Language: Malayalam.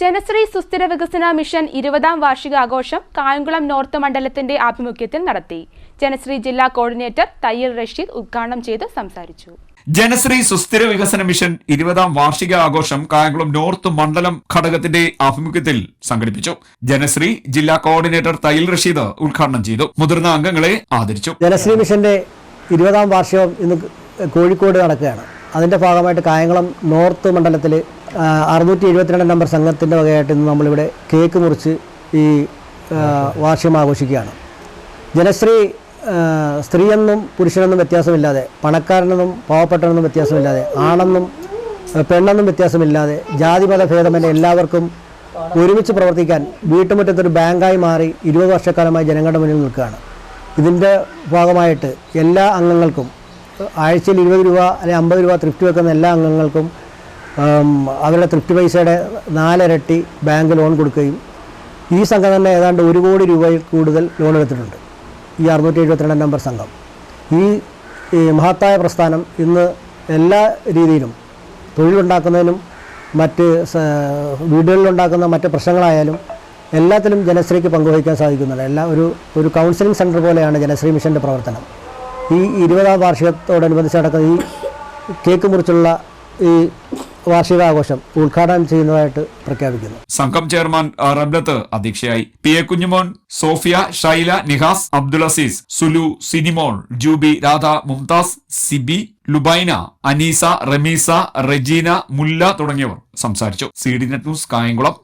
ജനശ്രീ സുസ്ഥിര വികസന മിഷൻ ഇരുപതാം വാർഷികാഘോഷം കായംകുളം നോർത്ത് മണ്ഡലത്തിന്റെ ആഭിമുഖ്യത്തിൽ നടത്തി. ജനശ്രീ ജില്ലാ കോർഡിനേറ്റർ തയ്യൽ റഷീദ് ഉദ്ഘാടനം ചെയ്ത് സംസാരിച്ചു. ജനശ്രീ സുസ്ഥിര വികസന മിഷൻ ഇരുപതാം വാർഷിക ആഘോഷം കായംകുളം നോർത്ത് മണ്ഡലം ഘടകത്തിന്റെ ആഭിമുഖ്യത്തിൽ സംഘടിപ്പിച്ചു. ജനശ്രീ ജില്ലാ കോർഡിനേറ്റർ തയ്യൽ റഷീദ് ഉദ്ഘാടനം ചെയ്തു. മുതിർന്ന അംഗങ്ങളെ ആദരിച്ചു. ജനശ്രീ മിഷന്റെ ഇരുപതാം വാർഷികം ഇന്ന് കോഴിക്കോട് നടക്കുകയാണ്. അതിന്റെ ഭാഗമായിട്ട് കായംകുളം നോർത്ത് മണ്ഡലത്തിൽ അറുന്നൂറ്റി എഴുപത്തിരണ്ട് നമ്പർ സംഘത്തിന്റെ വകയായിട്ട് ഇന്ന് നമ്മളിവിടെ കേക്ക് മുറിച്ച് ഈ വാർഷികം ആഘോഷിക്കുകയാണ്. ജനശ്രീ സ്ത്രീയെന്നും പുരുഷനെന്നും വ്യത്യാസമില്ലാതെ പണക്കാരനെന്നും പാവപ്പെട്ടവനെന്നും വ്യത്യാസമില്ലാതെ ആണെന്നും പെണ്ണെന്നും വ്യത്യാസമില്ലാതെ ജാതിമത ഭേദമല്ല എല്ലാവർക്കും ഒരുമിച്ച് പ്രവർത്തിക്കാൻ വീട്ടുമുറ്റത്തൊരു ബാങ്കായി മാറി ഇരുപത് വർഷക്കാലമായി ജനങ്ങളുടെ മുന്നിൽ നിൽക്കുകയാണ്. ഇതിന്റെ ഭാഗമായിട്ട് എല്ലാ അംഗങ്ങൾക്കും ആഴ്ചയിൽ ഇരുപത് രൂപ അല്ലെങ്കിൽ അമ്പത് രൂപ തൃപ്തി വെക്കുന്ന എല്ലാ അംഗങ്ങൾക്കും അവരുടെ തൃപ്തി പൈസയുടെ നാലിരട്ടി ബാങ്ക് ലോൺ കൊടുക്കുകയും ഈ സംഘം തന്നെ ഏതാണ്ട് ഒരു കോടി രൂപയിൽ കൂടുതൽ ലോൺ എടുത്തിട്ടുണ്ട്. ഈ അറുന്നൂറ്റി എഴുപത്തിരണ്ട് നമ്പർ സംഘം. ഈ മഹത്തായ പ്രസ്ഥാനം ഇന്ന് എല്ലാ രീതിയിലും തൊഴിലുണ്ടാക്കുന്നതിനും മറ്റ് വീടുകളിലുണ്ടാക്കുന്ന മറ്റ് പ്രശ്നങ്ങളായാലും എല്ലാത്തിലും ജനശ്രീക്ക് പങ്കുവഹിക്കാൻ സാധിക്കുന്നുണ്ട്. എല്ലാ ഒരു ഒരു കൗൺസിലിംഗ് സെന്റർ പോലെയാണ് ജനശ്രീ മിഷന്റെ പ്രവർത്തനം. ഈ ഇരുപതാം വാർഷികത്തോടനുബന്ധിച്ച് നടക്കുന്ന ഈ കേക്ക് മുറിച്ചുള്ള ഈ വാർഷികാഘോഷം ഉദ്ഘാടനം ചെയ്യുന്നതായിട്ട് പ്രഖ്യാപിക്കുന്നു. സംഘം ചെയർമാൻ റബ്ലത്ത് അധ്യക്ഷയായി. P A Kunjumon Sophia Shaila Nihas Abdul Azeez Sulu Sinimol Jubi Radha Mumtaz Sibi Lubaina Aneesa Ramees Regina Mulla തുടങ്ങിയവർ സംസാരിച്ചു. C D net news Kayamkulam.